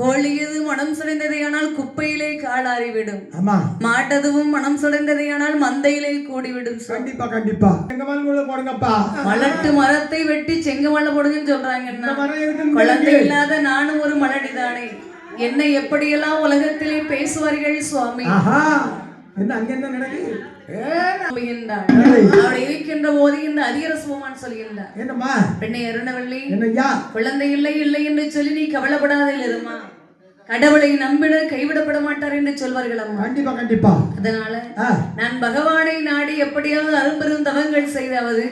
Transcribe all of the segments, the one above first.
கோழியது மனம் சுடைந்ததையானால் குப்பையிலே காலாறிவிடும். மாட்டதுவும் மனம் சுடைந்ததையானால் மந்தையிலே கூடிவிடும் கண்டிப்பா கண்டிப்பா. போடுங்கப்பா. மலட்டு மரத்தை வெட்டி செங்கமல்ல போடுங்கன்னு சொல்றாங்க குழந்தை இல்லாத நானும் ஒரு மலடிதானே. என்னை எப்படியெல்லாம் உலகத்திலே பேசுவார்கள் சுவாமி? என்ன அங்க என்ன நடக்குது? ஏய், அவள் இருக்கின்ற போது இந்த சொல்கின்றார். என்னம்மா? பெண்ணை அருணவள்ளி குழந்தை இல்லை இல்லை என்று சொல்லி நீ கவலைப்படாத இல்லதுமா கடவுளை நம்பிட கைவிடப்பட மாட்டார் என்று சொல்வார்கள் அம்மா. கண்டிப்பா கண்டிப்பா. அதனால நான் பகவானை நாடி எப்படியாவது அரும்பெரும் தவங்கள் செய்தாவது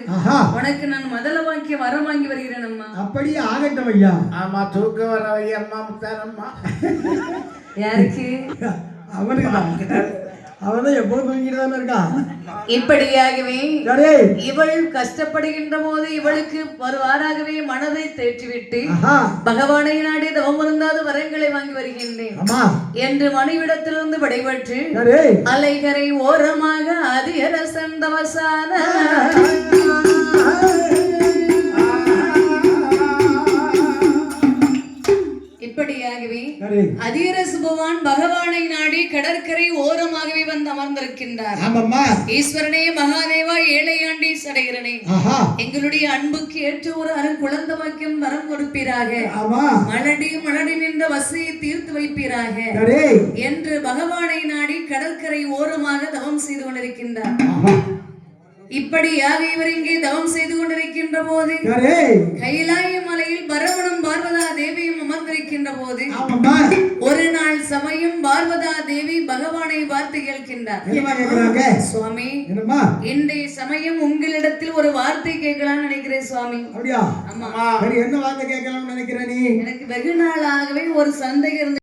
உனக்கு நான் முதல வாக்கிய வரம் வாங்கி வருகிறேன் அம்மா. அப்படியே ஆகட்டும் ஐயா. ஆமா தூக்கம் வர ஐயம்மா முத்தாரம்மா யாருக்கு? அவனுக்கு தான். அவன் தான் எப்போதும் தூங்கிட்டு தானே இருக்கான். இப்படியாகவே இவள் கஷ்டப்படுகின்ற போது இவளுக்கு வருவாராகவே மனதை தேற்றிவிட்டு பகவானை நாடி தவம் இருந்தாத வரங்களை வாங்கி வருகின்றேன். என்று மனைவிடத்திலிருந்து விடைபெற்று அலைகரை ஓரமாக அதிரசன் தவசான இப்படியாகவே அதீர சுபவான் பகவானை நாடி கடற்கரை ஓரமாகவே வந்து அமர்ந்திருக்கின்றார். ஆமாம்மா. ஈஸ்வரனே மகாதேவா ஏழையாண்டி ஆஹா. எங்களுடைய அன்புக்கு ஏற்ற ஒரு அரு குழந்தை வாக்கியம் வரம் கொடுப்பீராக. மலடி மலடி நின்ற வசையை தீர்த்து வைப்பீராக. என்று பகவானை நாடி கடற்கரை ஓரமாக தவம் செய்து கொண்டிருக்கின்றார். ஆஹா இப்படியாக இவர் இங்கே தவம் செய்து கொண்டிருக்கின்ற போது கைலாய மலையில் பரவணம் பார்வதா போது ஒரு நாள் சமயம் பார்வதா தேவி பகவானை பார்த்து கேட்கின்றார். சுவாமி இன்றைய சமயம் உங்களிடத்தில் ஒரு வார்த்தை கேட்கலாம்னு நினைக்கிறேன் சுவாமி. அப்படியா? ஆமா. என்ன வார்த்தை கேட்கலாம்னு நினைக்கிற நீ? எனக்கு வெகு நாளாகவே ஒரு சந்தேகம் இருந்து